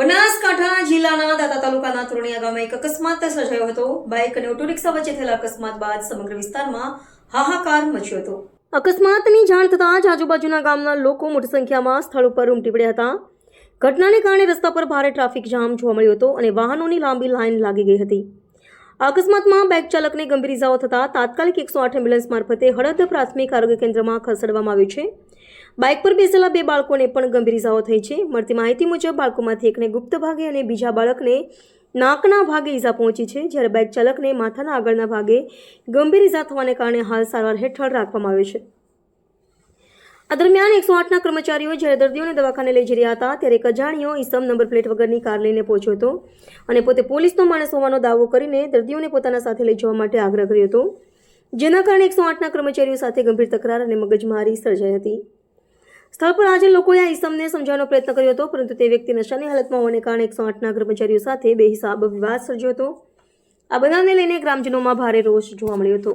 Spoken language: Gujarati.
બનાસકાંઠા જિલ્લાના દાતા તાલુકાના તોરણિયા ગામે એક અકસ્માત સર્જાયો હતો. બાઇક અને ઓટો રિક્ષા વચ્ચે થયેલા અકસ્માત બાદ સમગ્ર વિસ્તારમાં હાહાકાર મચ્યો હતો. અકસ્માતની જાણ થતાં જ આજુબાજુના ગામના લોકો મોટી સંખ્યામાં સ્થળ ઉપર ઉમટી પડ્યા હતા. ઘટનાને કારણે રસ્તા પર ભારે ટ્રાફિક જામ જોવા મળ્યો હતો અને વાહનોની લાંબી લાઇન લાગી ગઈ હતી. અકસ્માતમાં બાઇક ચાલકને ગંભીર ઇજાઓ થતાં તાત્કાલિક એકસો આઠ એમ્બ્યુલન્સ મારફતે હળદ પ્રાથમિક આરોગ્ય કેન્દ્રમાં ખસેડવામાં આવ્યું છે. બાઇક પર બેસેલા બે બાળકોને પણ ગંભીર ઇજાઓ થઈ છે. મળતી માહિતી મુજબ, બાળકોમાંથી એકને ગુપ્ત ભાગે અને બીજા બાળકને નાકના ભાગે ઇજા પહોંચી છે, જ્યારે બાઇક ચાલકને માથાના આગળના ભાગે ગંભીર ઈજા થવાને કારણે હાલ સારવાર હેઠળ રાખવામાં આવ્યો છે. આ દરમિયાન એકસો આઠના કર્મચારીઓ જ્યારે દર્દીઓને દવાખાને લઈ જઈ રહ્યા હતા, ત્યારે એક અજાણ્યો ઈસમ નંબર પ્લેટ વગરની કાર લઈને પહોંચ્યો હતો અને પોતે પોલીસનો માણસ હોવાનો દાવો કરીને દર્દીઓને પોતાના સાથે લઈ જવા માટે આગ્રહ કર્યો હતો. જેના કારણે એકસો આઠના કર્મચારીઓ સાથે ગંભીર તકરાર અને મગજમારી સર્જાઈ હતી. સ્થળ પર હાજર લોકોએ આ ઈસમને સમજાવવાનો પ્રયત્ન કર્યો હતો, પરંતુ તે વ્યક્તિ નશાની હાલતમાં હોવાને કારણે એકસો આઠના કર્મચારીઓ સાથે બેહિસાબ વિવાદ સર્જ્યો હતો. આ બનાવને લઈને ગ્રામજનોમાં ભારે રોષ જોવા મળ્યો હતો.